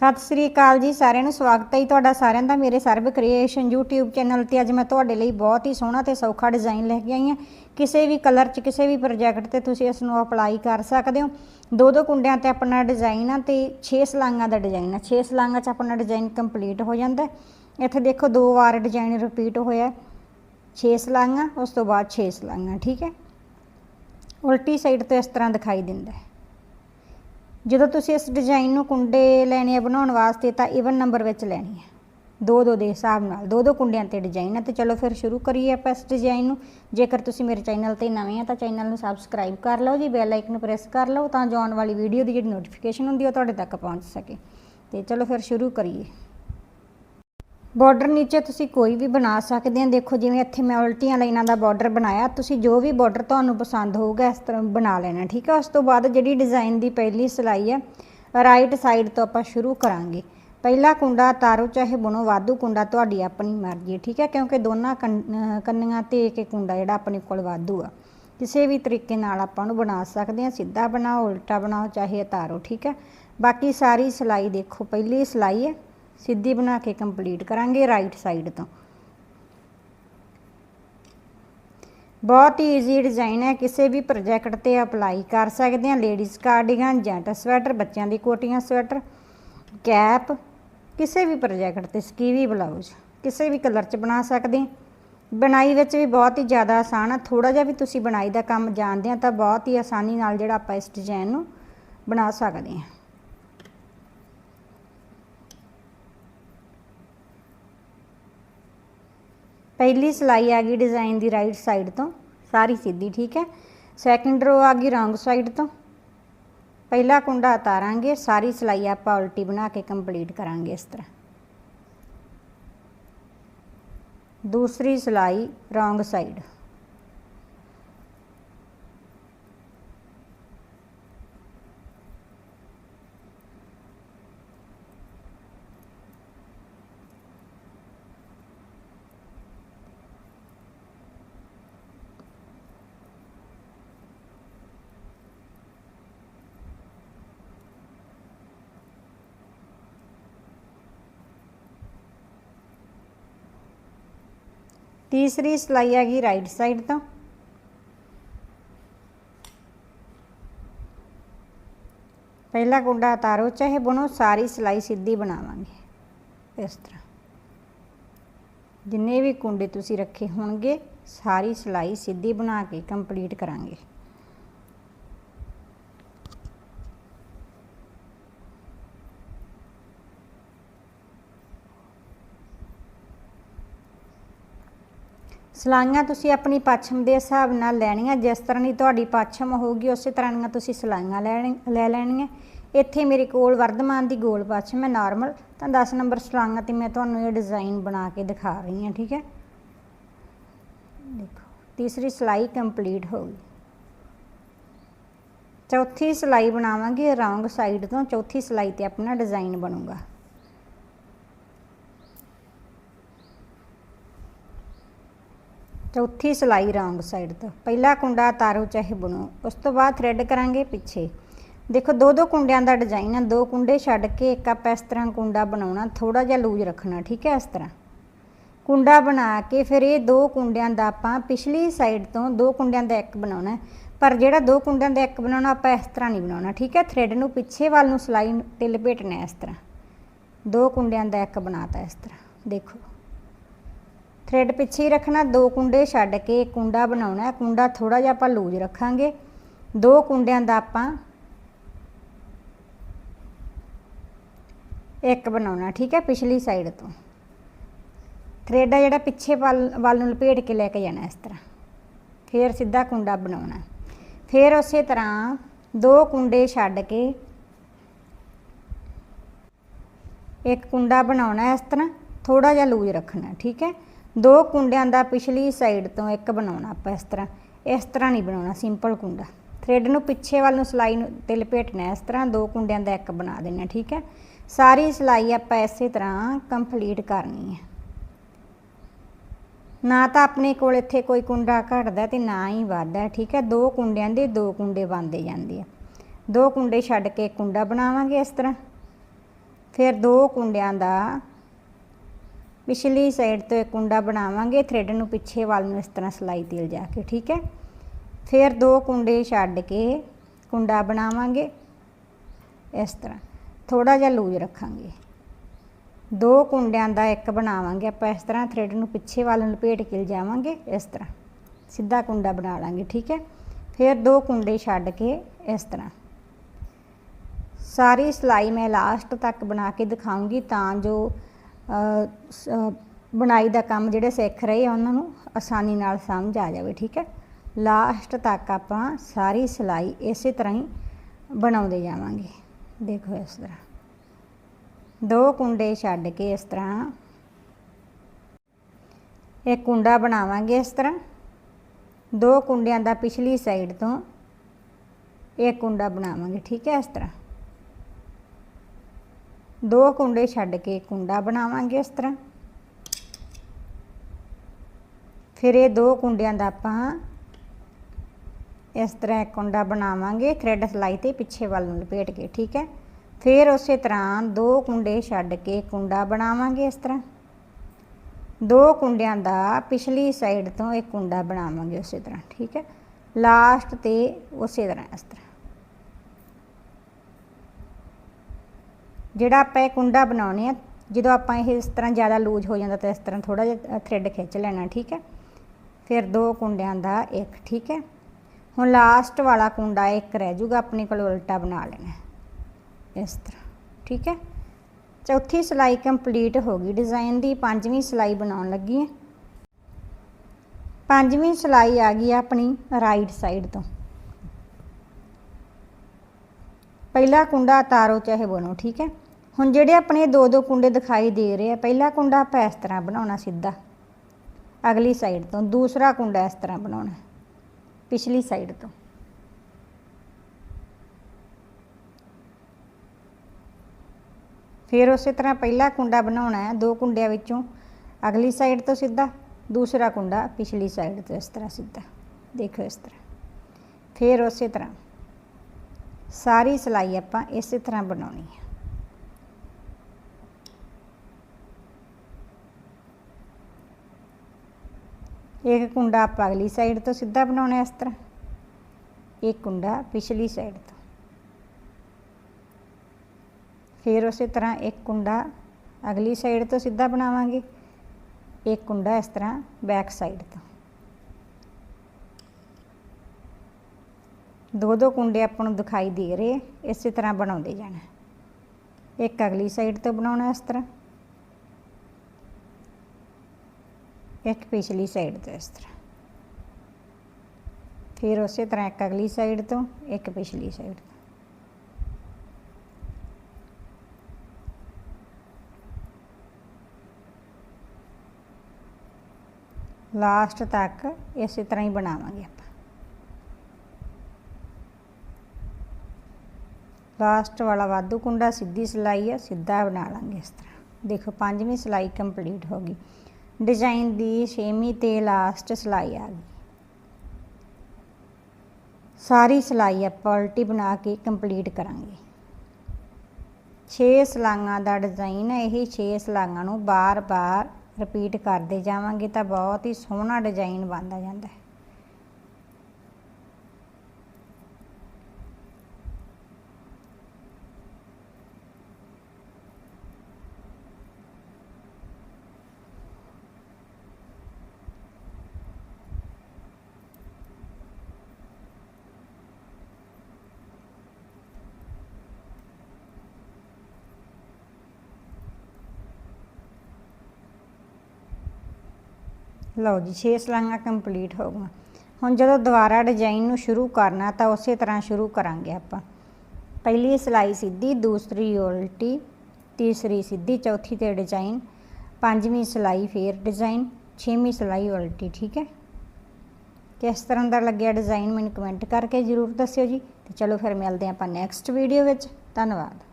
ਸਤਿ ਸ੍ਰੀ ਅਕਾਲ ਜੀ, ਸਾਰਿਆਂ ਨੂੰ ਸਵਾਗਤ ਹੈ ਜੀ ਤੁਹਾਡਾ ਸਾਰਿਆਂ ਦਾ ਮੇਰੇ ਸਰਬ ਕ੍ਰੀਏਸ਼ਨ YouTube ਚੈਨਲ ਤੇ। ਅੱਜ ਮੈਂ ਤੁਹਾਡੇ ਲਈ ਬਹੁਤ ਹੀ ਸੋਹਣਾ ਤੇ ਸੌਖਾ ਡਿਜ਼ਾਈਨ ਲੈ ਕੇ ਆਈ ਹਾਂ। ਕਿਸੇ ਵੀ ਕਲਰ 'ਚ, ਕਿਸੇ ਵੀ ਪ੍ਰੋਜੈਕਟ ਤੇ ਤੁਸੀਂ ਇਸ ਨੂੰ ਅਪਲਾਈ ਕਰ ਸਕਦੇ ਹੋ। ਦੋ ਦੋ ਕੁੰਡਿਆਂ ਤੇ ਆਪਣਾ ਡਿਜ਼ਾਈਨ ਆ ਤੇ 6 ਸਲਾਂਗਾਂ ਦਾ ਡਿਜ਼ਾਈਨ ਆ। 6 ਸਲਾਂਗਾਂ 'ਚ ਆਪਣਾ ਡਿਜ਼ਾਈਨ ਕੰਪਲੀਟ ਹੋ ਜਾਂਦਾ ਇੱਥੇ ਦੇਖੋ ਦੋ ਵਾਰ ਡਿਜ਼ਾਈਨ ਰਿਪੀਟ ਹੋਇਆ 6 ਸਲਾਂਗਾਂ, ਉਸ ਤੋਂ ਬਾਅਦ 6 ਸਲਾਂਗਾਂ, ਠੀਕ ਹੈ। ਉਲਟੀ ਸਾਈਡ ਤੋਂ ਇਸ ਤਰ੍ਹਾਂ ਦਿਖਾਈ ਦਿੰਦਾ ਹੈ। ਜਦੋਂ ਤੁਸੀਂ ਇਸ ਡਿਜ਼ਾਈਨ ਨੂੰ ਕੁੰਡੇ ਲੈਣੇ ਆ ਬਣਾਉਣ ਵਾਸਤੇ, ਤਾਂ ਇਵਨ ਨੰਬਰ ਵਿੱਚ ਲੈਣੀ ਹੈ ਦੋ ਦੋ ਦੇ ਹਿਸਾਬ ਨਾਲ, ਦੋ ਦੋ ਕੁੰਡਿਆਂ ਤੇ ਡਿਜ਼ਾਈਨ ਹੈ ਤੇ ਚਲੋ ਫਿਰ ਸ਼ੁਰੂ ਕਰੀਏ ਆਪਾਂ ਇਸ ਡਿਜ਼ਾਈਨ ਨੂੰ। ਜੇਕਰ ਤੁਸੀਂ ਮੇਰੇ ਚੈਨਲ ਤੇ ਨਵੇਂ ਆ, ਤਾਂ ਚੈਨਲ ਨੂੰ ਸਬਸਕ੍ਰਾਈਬ ਕਰ ਲਓ ਜੀ ਬੈਲ ਆਈਕਨ ਪ੍ਰੈਸ ਕਰ ਲਓ, ਤਾਂ ਜੋ ਆਉਣ ਵਾਲੀ ਵੀਡੀਓ ਦੀ ਜਿਹੜੀ ਨੋਟੀਫਿਕੇਸ਼ਨ ਹੁੰਦੀ ਉਹ ਤੁਹਾਡੇ ਤੱਕ ਪਹੁੰਚ ਸਕੇ। ਤੇ ਚਲੋ ਫਿਰ ਸ਼ੁਰੂ ਕਰੀਏ। ਬਾਰਡਰ ਨੀਚੇ ਤੁਸੀਂ ਕੋਈ ਵੀ ਬਣਾ ਸਕਦੇ ਆ ਦੇਖੋ ਜਿਵੇਂ ਇੱਥੇ ਮੈਂ ਉਲਟੀਆਂ ਲਾਈਨਾਂ ਦਾ ਬਾਰਡਰ ਬਣਾਇਆ। ਤੁਸੀਂ ਜੋ ਵੀ ਬਾਰਡਰ ਤੁਹਾਨੂੰ ਪਸੰਦ ਹੋਊਗਾ, ਇਸ ਤਰ੍ਹਾਂ ਬਣਾ ਲੈਣਾ, ਠੀਕ ਹੈ ਉਸ ਤੋਂ ਬਾਅਦ ਜਿਹੜੀ ਡਿਜ਼ਾਈਨ ਦੀ ਪਹਿਲੀ ਸਿਲਾਈ ਹੈ ਰਾਈਟ ਸਾਈਡ ਤੋਂ ਆਪਾਂ ਸ਼ੁਰੂ ਕਰਾਂਗੇ। ਪਹਿਲਾ ਕੁੰਡਾ ਤਾਰੋ, ਚਾਹੇ ਬੁਣੋ, ਵਾਧੂ ਕੁੰਡਾ ਤੁਹਾਡੀ ਆਪਣੀ ਮਰਜ਼ੀ ਠੀਕ ਹੈ ਕਿਉਂਕਿ ਦੋਨਾਂ ਕੰਨੀਆਂ ਤੇ ਇੱਕ ਇੱਕ ਕੁੰਡਾ ਜਿਹੜਾ ਆਪਣੇ ਕੋਲ ਵਾਧੂ ਆ। ਕਿਸੇ ਵੀ ਤਰੀਕੇ ਨਾਲ ਆਪਾਂ ਨੂੰ ਬਣਾ ਸਕਦੇ ਆ ਸਿੱਧਾ ਬਣਾਓ, ਉਲਟਾ ਬਣਾਓ, ਚਾਹੇ ਤਾਰੋ, ਠੀਕ ਹੈ ਬਾਕੀ ਸਾਰੀ ਸਿਲਾਈ ਦੇਖੋ, ਪਹਿਲੀ ਸਿਲਾਈ ਹੈ ਸਿੱਧੀ ਬਣਾ ਕੇ ਕੰਪਲੀਟ ਕਰਾਂਗੇ ਰਾਈਟ ਸਾਈਡ ਤੋਂ। ਬਹੁਤ ਹੀ ਈਜ਼ੀ ਡਿਜ਼ਾਈਨ ਹੈ, ਕਿਸੇ ਵੀ ਪ੍ਰੋਜੈਕਟ ਤੇ ਅਪਲਾਈ ਕਰ ਸਕਦੇ ਹਾਂ। ਲੇਡੀਜ਼ ਕਾਰਡੀਗਨ ਜੈਂਟ ਸਵੈਟਰ ਬੱਚਿਆਂ ਦੀ ਕੋਟੀਆਂ ਸਵੈਟਰ ਕੈਪ ਕਿਸੇ ਵੀ ਪ੍ਰੋਜੈਕਟ ਤੇ ਸਕੀਵੀ ਬਲਾਊਜ਼ ਕਿਸੇ ਵੀ ਕਲਰ 'ਚ ਬਣਾ ਸਕਦੇ ਬਣਾਈ ਵਿੱਚ ਵੀ ਬਹੁਤ ਹੀ ਜ਼ਿਆਦਾ ਆਸਾਨ ਆ। ਥੋੜਾ ਜਿਹਾ ਵੀ ਤੁਸੀਂ ਬਣਾਈ ਦਾ ਕੰਮ ਜਾਣਦੇ ਆ ਤਾਂ ਬਹੁਤ ਹੀ ਆਸਾਨੀ ਨਾਲ ਜਿਹੜਾ ਆਪਾਂ ਇਸ ਡਿਜ਼ਾਈਨ ਨੂੰ ਬਣਾ ਸਕਦੇ ਹਾਂ। ਪਹਿਲੀ ਸਿਲਾਈ ਆ ਗਈ ਡਿਜ਼ਾਈਨ ਦੀ ਰਾਈਟ ਸਾਈਡ ਤੋਂ, ਸਾਰੀ ਸਿੱਧੀ, ਠੀਕ ਹੈ? ਸੈਕੰਡ ਰੋ ਆ ਗਈ ਰੋਂਗ ਸਾਈਡ ਤੋਂ। ਪਹਿਲਾ ਕੁੰਡਾ ਉਤਾਰਾਂਗੇ, ਸਾਰੀ ਸਿਲਾਈ ਆਪਾਂ ਉਲਟੀ ਬਣਾ ਕੇ ਕੰਪਲੀਟ ਕਰਾਂਗੇ ਇਸ ਤਰ੍ਹਾਂ। ਦੂਸਰੀ ਸਿਲਾਈ ਰੋਂਗ ਸਾਈਡ ਤੀਸਰੀ ਸਿਲਾਈ ਹੈਗੀ ਰਾਈਟ ਸਾਈਡ ਤੋਂ। ਪਹਿਲਾ ਕੁੰਡਾ ਉਤਾਰੋ, ਚਾਹੇ ਬੁਣੋ, ਸਾਰੀ ਸਿਲਾਈ ਸਿੱਧੀ ਬਣਾਵਾਂਗੇ। ਇਸ ਤਰ੍ਹਾਂ। ਜਿੰਨੇ ਵੀ ਕੁੰਡੇ ਤੁਸੀਂ ਰੱਖੇ ਹੋਣਗੇ, ਸਾਰੀ ਸਿਲਾਈ ਸਿੱਧੀ ਬਣਾ ਕੇ ਕੰਪਲੀਟ ਕਰਾਂਗੇ। ਸਲਾਈਆਂ ਤੁਸੀਂ ਆਪਣੀ ਪੱਛਮ ਦੇ ਹਿਸਾਬ ਨਾਲ ਲੈਣੀਆਂ, ਜਿਸ ਤਰ੍ਹਾਂ ਦੀ ਤੁਹਾਡੀ ਪੱਛਮ ਹੋਊਗੀ, ਉਸੇ ਤਰ੍ਹਾਂ ਦੀਆਂ ਤੁਸੀਂ ਸਲਾਈਆਂ ਲੈਣ, ਲੈ ਲੈਣੀਆਂ। ਇੱਥੇ ਮੇਰੇ ਕੋਲ ਵਰਧਮਾਨ ਦੀ ਗੋਲ ਪੱਛਮ ਹੈ, ਨਾਰਮਲ। ਤਾਂ 10 ਨੰਬਰ ਸਲਾਈਆਂ ਤੇ ਮੈਂ ਤੁਹਾਨੂੰ ਇਹ ਡਿਜ਼ਾਈਨ ਬਣਾ ਕੇ ਦਿਖਾ ਰਹੀ ਹਾਂ, ਠੀਕ ਹੈ? ਦੇਖੋ, ਤੀਸਰੀ ਸਿਲਾਈ ਕੰਪਲੀਟ ਹੋ ਗਈ। ਚੌਥੀ ਸਿਲਾਈ ਬਣਾਵਾਂਗੇ, ਰੌਂਗ ਸਾਈਡ ਤੋਂ ਚੌਥੀ ਸਿਲਾਈ ਤੇ ਆਪਣਾ ਡਿਜ਼ਾਈਨ ਬਣੂਗਾ। ਚੌਥੀ ਸਿਲਾਈ ਰੌਂਗ ਸਾਈਡ ਤੋਂ। ਪਹਿਲਾ ਕੁੰਡਾ ਤਾਰੋ ਚਾਹੇ ਬੁਣੋ, ਉਸ ਤੋਂ ਬਾਅਦ ਥ੍ਰੈਡ ਕਰਾਂਗੇ ਪਿੱਛੇ। ਦੇਖੋ, ਦੋ ਦੋ ਕੁੰਡਿਆਂ ਦਾ ਡਿਜ਼ਾਈਨ ਆ, ਦੋ ਕੁੰਡੇ ਛੱਡ ਕੇ ਇੱਕ ਆਪਾਂ ਇਸ ਤਰ੍ਹਾਂ ਕੁੰਡਾ ਬਣਾਉਣਾ ਥੋੜਾ ਜਿਹਾ ਲੂਜ ਰੱਖਣਾ, ਠੀਕ ਹੈ, ਇਸ ਤਰ੍ਹਾਂ। ਕੁੰਡਾ ਬਣਾ ਕੇ ਫਿਰ ਇਹ ਦੋ ਕੁੰਡਿਆਂ ਦਾ ਆਪਾਂ ਪਿਛਲੀ ਸਾਈਡ ਤੋਂ ਦੋ ਕੁੰਡਿਆਂ ਦਾ ਇੱਕ ਬਣਾਉਣਾ ਪਰ ਜਿਹੜਾ ਦੋ ਕੁੰਡਿਆਂ ਦਾ ਇੱਕ ਬਣਾਉਣਾ, ਆਪਾਂ ਇਸ ਤਰ੍ਹਾਂ ਨਹੀਂ ਬਣਾਉਣਾ, ਠੀਕ ਹੈ? ਥ੍ਰੈਡ ਨੂੰ ਪਿੱਛੇ ਵੱਲ ਨੂੰ ਸਲਾਈ ਤੇ ਲਪੇਟਣਾ ਇਸ ਤਰ੍ਹਾਂ। ਦੋ ਕੁੰਡਿਆਂ ਦਾ ਇੱਕ ਬਣਾਤਾ ਇਸ ਤਰ੍ਹਾਂ। ਦੇਖੋ। ਥ੍ਰੈਡ ਪਿੱਛੇ ਹੀ ਰੱਖਣਾ, ਦੋ ਕੁੰਡੇ ਛੱਡ ਕੇ ਕੁੰਡਾ ਬਣਾਉਣਾ ਹੈ ਕੁੰਡਾ ਥੋੜਾ ਜਿਹਾ ਆਪਾਂ ਲੂਜ ਰੱਖਾਂਗੇ। ਦੋ ਕੁੰਡਿਆਂ ਦਾ ਆਪਾਂ ਇੱਕ ਬਣਾਉਣਾ, ਠੀਕ ਹੈ, ਪਿਛਲੀ ਸਾਈਡ ਤੋਂ। ਥ੍ਰੈਡ ਆ ਜਿਹੜਾ ਪਿੱਛੇ ਵੱਲ ਵੱਲ ਨੂੰ ਲਪੇਟ ਕੇ ਲੈ ਕੇ ਜਾਣਾ ਇਸ ਤਰ੍ਹਾਂ। ਫਿਰ ਸਿੱਧਾ ਕੁੰਡਾ ਬਣਾਉਣਾ। ਫਿਰ ਉਸੇ ਤਰ੍ਹਾਂ ਦੋ ਕੁੰਡੇ ਛੱਡ ਕੇ ਇੱਕ ਕੁੰਡਾ ਬਣਾਉਣਾ ਇਸ ਤਰ੍ਹਾਂ ਥੋੜਾ ਜਿਹਾ ਲੂਜ ਰੱਖਣਾ, ਠੀਕ ਹੈ। ਦੋ ਕੁੰਡਿਆਂ ਦਾ ਪਿਛਲੀ ਸਾਈਡ ਤੋਂ ਇੱਕ ਬਣਾਉਣਾ ਆਪਾਂ ਇਸ ਤਰ੍ਹਾਂ। ਇਸ ਤਰ੍ਹਾਂ ਨਹੀਂ ਬਣਾਉਣਾ ਸਿੰਪਲ ਕੁੰਡਾ। ਥ੍ਰੈਡ ਨੂੰ ਪਿੱਛੇ ਵੱਲ ਨੂੰ ਸਲਾਈ ਨੂੰ ਤੇ ਲਪੇਟਣਾ ਇਸ ਤਰ੍ਹਾਂ ਦੋ ਕੁੰਡਿਆਂ ਦਾ ਇੱਕ ਬਣਾ ਦੇਣਾ, ਠੀਕ ਹੈ? ਸਾਰੀ ਸਿਲਾਈ ਆਪਾਂ ਇਸੇ ਤਰ੍ਹਾਂ ਕੰਪਲੀਟ ਕਰਨੀ ਹੈ। ਨਾ ਤਾਂ ਆਪਣੇ ਕੋਲ ਇੱਥੇ ਕੋਈ ਕੁੰਡਾ ਘਟਦਾ ਤੇ ਨਾ ਹੀ ਵੱਧਦਾ, ਠੀਕ ਹੈ? ਦੋ ਕੁੰਡਿਆਂ ਦੇ ਦੋ ਕੁੰਡੇ ਬਣਦੇ ਜਾਂਦੇ ਆ। ਦੋ ਕੁੰਡੇ ਛੱਡ ਕੇ ਇੱਕ ਕੁੰਡਾ ਬਣਾਵਾਂਗੇ ਇਸ ਤਰ੍ਹਾਂ। ਫਿਰ ਦੋ ਕੁੰਡਿਆਂ ਦਾ ਪਿਛਲੀ ਸਾਈਡ ਤੋਂ ਇੱਕ ਕੁੰਡਾ ਬਣਾਵਾਂਗੇ ਥ੍ਰੈਡ ਨੂੰ ਪਿੱਛੇ ਵੱਲ ਨੂੰ ਇਸ ਤਰ੍ਹਾਂ ਸਲਾਈ ਤੇ ਲਿਜਾ ਕੇ, ਠੀਕ ਹੈ? ਫਿਰ ਦੋ ਕੁੰਡੇ ਛੱਡ ਕੇ ਕੁੰਡਾ ਬਣਾਵਾਂਗੇ, ਇਸ ਤਰ੍ਹਾਂ। ਥੋੜਾ ਜਿਹਾ ਲੂਜ ਰੱਖਾਂਗੇ। ਦੋ ਕੁੰਡਿਆਂ ਦਾ ਇੱਕ ਬਣਾਵਾਂਗੇ, ਆਪਾਂ ਇਸ ਤਰ੍ਹਾਂ ਥ੍ਰੈਡ ਨੂੰ ਪਿੱਛੇ ਵੱਲ ਨੂੰ ਲਪੇਟ ਕੇ ਲਿਜਾਵਾਂਗੇ, ਇਸ ਤਰ੍ਹਾਂ। ਸਿੱਧਾ ਕੁੰਡਾ ਬਣਾ ਲਾਂਗੇ, ਠੀਕ ਹੈ? ਫਿਰ ਦੋ ਕੁੰਡੇ ਛੱਡ ਕੇ ਇਸ ਤਰ੍ਹਾਂ। ਸਾਰੀ ਸਿਲਾਈ ਮੈਂ ਲਾਸਟ ਤੱਕ ਬਣਾ ਕੇ ਦਿਖਾਉਂਗੀ ਤਾਂ ਜੋ ਬੁਣਾਈ ਦਾ ਕੰਮ ਜਿਹੜੇ ਸਿੱਖ ਰਹੇ ਆ, ਉਹਨਾਂ ਨੂੰ ਆਸਾਨੀ ਨਾਲ ਸਮਝ ਆ ਜਾਵੇ, ਠੀਕ ਹੈ? ਲਾਸਟ ਤੱਕ ਆਪਾਂ ਸਾਰੀ ਸਿਲਾਈ ਇਸੇ ਤਰ੍ਹਾਂ ਹੀ ਬਣਾਉਂਦੇ ਜਾਵਾਂਗੇ। ਦੇਖੋ ਇਸ ਤਰ੍ਹਾਂ। ਦੋ ਕੁੰਡੇ ਛੱਡ ਕੇ ਇਸ ਤਰ੍ਹਾਂ। ਇੱਕ ਕੁੰਡਾ ਬਣਾਵਾਂਗੇ ਇਸ ਤਰ੍ਹਾਂ। ਦੋ ਕੁੰਡਿਆਂ ਦਾ ਪਿਛਲੀ ਸਾਈਡ ਤੋਂ ਇੱਕ ਕੁੰਡਾ ਬਣਾਵਾਂਗੇ, ਠੀਕ ਹੈ ਇਸ ਤਰ੍ਹਾਂ। ਦੋ ਕੁੰਡੇ ਛੱਡ ਕੇ ਕੁੰਡਾ ਬਣਾਵਾਂਗੇ ਇਸ ਤਰ੍ਹਾਂ। ਫਿਰ ਇਹ ਦੋ ਕੁੰਡਿਆਂ ਦਾ ਆਪਾਂ ਇਸ ਤਰ੍ਹਾਂ ਇੱਕ ਕੁੰਡਾ ਬਣਾਵਾਂਗੇ ਥ੍ਰੈਡ ਸਲਾਈ ਤੇ ਪਿੱਛੇ ਵੱਲ ਨੂੰ ਲਪੇਟ ਕੇ, ਠੀਕ ਹੈ। ਫਿਰ ਉਸੇ ਤਰ੍ਹਾਂ ਦੋ ਕੁੰਡੇ ਛੱਡ ਕੇ ਕੁੰਡਾ ਬਣਾਵਾਂਗੇ ਇਸ ਤਰ੍ਹਾਂ। ਦੋ ਕੁੰਡਿਆਂ ਦਾ ਪਿਛਲੀ ਸਾਈਡ ਤੋਂ ਇੱਕ ਕੁੰਡਾ ਬਣਾਵਾਂਗੇ ਉਸੇ ਤਰ੍ਹਾਂ, ਠੀਕ ਹੈ। ਲਾਸਟ ਤੇ ਉਸੇ ਤਰ੍ਹਾਂ ਇਸ ਤਰ੍ਹਾਂ। ਜਿਹੜਾ ਆਪਾਂ ਇਹ ਕੁੰਡਾ ਬਣਾਉਣੇ ਆ, ਜਦੋਂ ਆਪਾਂ ਇਹ ਇਸ ਤਰ੍ਹਾਂ ਜ਼ਿਆਦਾ ਲੂਜ ਹੋ ਜਾਂਦਾ ਤਾਂ ਇਸ ਤਰ੍ਹਾਂ ਥੋੜਾ ਜਿਹਾ ਥ੍ਰੈਡ ਖਿੱਚ ਲੈਣਾ, ਠੀਕ ਹੈ? ਫਿਰ ਦੋ ਕੁੰਡਿਆਂ ਦਾ ਇੱਕ, ਠੀਕ ਹੈ? ਹੁਣ ਲਾਸਟ ਵਾਲਾ ਕੁੰਡਾ ਇੱਕ ਰਹਿ ਜੂਗਾ ਆਪਣੇ ਕੋਲ ਉਲਟਾ ਬਣਾ ਲੈਣਾ, ਇਸ ਤਰ੍ਹਾਂ, ਠੀਕ ਹੈ? ਚੌਥੀ ਸਿਲਾਈ ਕੰਪਲੀਟ ਹੋ ਗਈ ਡਿਜ਼ਾਈਨ ਦੀ ਪੰਜਵੀਂ ਸਿਲਾਈ ਬਣਾਉਣ ਲੱਗੀ ਹੈ। ਪੰਜਵੀਂ ਸਿਲਾਈ ਆ ਗਈ ਆਪਣੀ ਰਾਈਟ ਸਾਈਡ ਤੋਂ। ਪਹਿਲਾ ਕੁੰਡਾ ਤਾਰੋ ਚਾਹੇ ਬਣੋ ਠੀਕ ਹੈ? ਹੁਣ ਜਿਹੜੇ ਆਪਣੇ ਦੋ ਦੋ ਕੁੰਡੇ ਦਿਖਾਈ ਦੇ ਰਹੇ ਆ, ਪਹਿਲਾ ਕੁੰਡਾ ਆਪਾਂ ਇਸ ਤਰ੍ਹਾਂ ਬਣਾਉਣਾ ਸਿੱਧਾ। ਅਗਲੀ ਸਾਈਡ ਤੋਂ ਦੂਸਰਾ ਕੁੰਡਾ ਇਸ ਤਰ੍ਹਾਂ ਬਣਾਉਣਾ, ਪਿਛਲੀ ਸਾਈਡ ਤੋਂ। ਫਿਰ ਉਸੇ ਤਰ੍ਹਾਂ ਪਹਿਲਾ ਕੁੰਡਾ ਬਣਾਉਣਾ ਹੈ ਦੋ ਕੁੰਡਿਆਂ ਵਿੱਚੋਂ ਅਗਲੀ ਸਾਈਡ ਤੋਂ ਸਿੱਧਾ, ਦੂਸਰਾ ਕੁੰਡਾ ਪਿਛਲੀ ਸਾਈਡ ਤੋਂ ਇਸ ਤਰ੍ਹਾਂ ਸਿੱਧਾ। ਦੇਖੋ ਇਸ ਤਰ੍ਹਾਂ। ਫਿਰ ਉਸੇ ਤਰ੍ਹਾਂ। ਸਾਰੀ ਸਿਲਾਈ ਆਪਾਂ ਇਸੇ ਤਰ੍ਹਾਂ ਬਣਾਉਣੀ ਹੈ ਇੱਕ ਕੁੰਡਾ ਆਪਾਂ ਅਗਲੀ ਸਾਈਡ ਤੋਂ ਸਿੱਧਾ ਬਣਾਉਣਾ ਇਸ ਤਰ੍ਹਾਂ। ਇੱਕ ਕੁੰਡਾ ਪਿਛਲੀ ਸਾਈਡ ਤੋਂ। ਫਿਰ ਉਸੇ ਤਰ੍ਹਾਂ ਇੱਕ ਕੁੰਡਾ ਅਗਲੀ ਸਾਈਡ ਤੋਂ ਸਿੱਧਾ ਬਣਾਵਾਂਗੇ। ਇੱਕ ਕੁੰਡਾ ਇਸ ਤਰ੍ਹਾਂ ਬੈਕ ਸਾਈਡ ਤੋਂ। ਦੋ ਦੋ ਕੁੰਡੇ ਆਪਾਂ ਨੂੰ ਦਿਖਾਈ ਦੇ ਰਹੇ, ਇਸੇ ਤਰ੍ਹਾਂ ਬਣਾਉਂਦੇ ਜਾਣਾ। ਇੱਕ ਅਗਲੀ ਸਾਈਡ ਤੋਂ ਬਣਾਉਣਾ ਇਸ ਤਰ੍ਹਾਂ। ਇੱਕ ਪਿਛਲੀ ਸਾਈਡ ਤੋਂ ਇਸ ਤਰ੍ਹਾਂ। ਫਿਰ ਉਸੇ ਤਰ੍ਹਾਂ ਇੱਕ ਅਗਲੀ ਸਾਈਡ ਤੋਂ, ਇੱਕ ਪਿਛਲੀ ਸਾਈਡ ਤੋਂ। ਲਾਸਟ ਤੱਕ ਇਸੇ ਤਰ੍ਹਾਂ ਹੀ ਬਣਾਵਾਂਗੇ ਆਪਾਂ। ਲਾਸਟ ਵਾਲਾ ਵਾਧੂ ਕੁੰਡਾ ਸਿੱਧੀ ਸਿਲਾਈ ਹੈ ਸਿੱਧਾ ਬਣਾ ਲਾਂਗੇ ਇਸ ਤਰ੍ਹਾਂ। ਦੇਖੋ, ਪੰਜਵੀਂ ਸਿਲਾਈ ਕੰਪਲੀਟ ਹੋ ਗਈ। ਡਿਜ਼ਾਈਨ ਦੀ ਛੇਵੀਂ ਤੇ ਲਾਸਟ ਸਿਲਾਈ ਆ ਗਈ। ਸਾਰੀ ਸਿਲਾਈ ਆਪਾਂ ਉਲਟੀ ਬਣਾ ਕੇ ਕੰਪਲੀਟ ਕਰਾਂਗੇ। 6 ਸਲਾਈਆਂ ਦਾ ਡਿਜ਼ਾਈਨ ਹੈ ਇਹ 6 ਸਲਾਈਆਂ ਨੂੰ ਬਾਰ-ਬਾਰ ਰਿਪੀਟ ਕਰਦੇ ਜਾਵਾਂਗੇ ਤਾਂ ਬਹੁਤ ਹੀ ਸੋਹਣਾ ਡਿਜ਼ਾਈਨ ਬਣਦਾ ਜਾਂਦਾ ਹੈ। ਲਓ ਜੀ 6 ਸਲਾਈਆਂ ਕੰਪਲੀਟ ਹੋ ਗਈਆਂ। ਹੁਣ ਜਦੋਂ ਦੁਬਾਰਾ ਡਿਜ਼ਾਈਨ ਨੂੰ ਸ਼ੁਰੂ ਕਰਨਾ ਤਾਂ ਉਸੇ ਤਰ੍ਹਾਂ ਸ਼ੁਰੂ ਕਰਾਂਗੇ ਆਪਾਂ। ਪਹਿਲੀ ਸਿਲਾਈ ਸਿੱਧੀ, ਦੂਸਰੀ ਉਲਟੀ, ਤੀਸਰੀ ਸਿੱਧੀ, ਚੌਥੀ ਤੇ ਡਿਜ਼ਾਈਨ ਪੰਜਵੀਂ ਸਿਲਾਈ ਫੇਰ ਡਿਜ਼ਾਈਨ ਛੇਵੀਂ ਸਿਲਾਈ ਉਲਟੀ, ਠੀਕ ਹੈ? ਕਿਸ ਤਰ੍ਹਾਂ ਦਾ ਲੱਗਿਆ ਡਿਜ਼ਾਈਨ ਮੈਨੂੰ ਕਮੈਂਟ ਕਰਕੇ ਜ਼ਰੂਰ ਦੱਸਿਓ ਜੀ। ਤੇ ਚਲੋ ਫਿਰ ਮਿਲਦੇ ਹਾਂ ਆਪਾਂ ਨੈਕਸਟ ਵੀਡੀਓ ਵਿੱਚ। ਧੰਨਵਾਦ।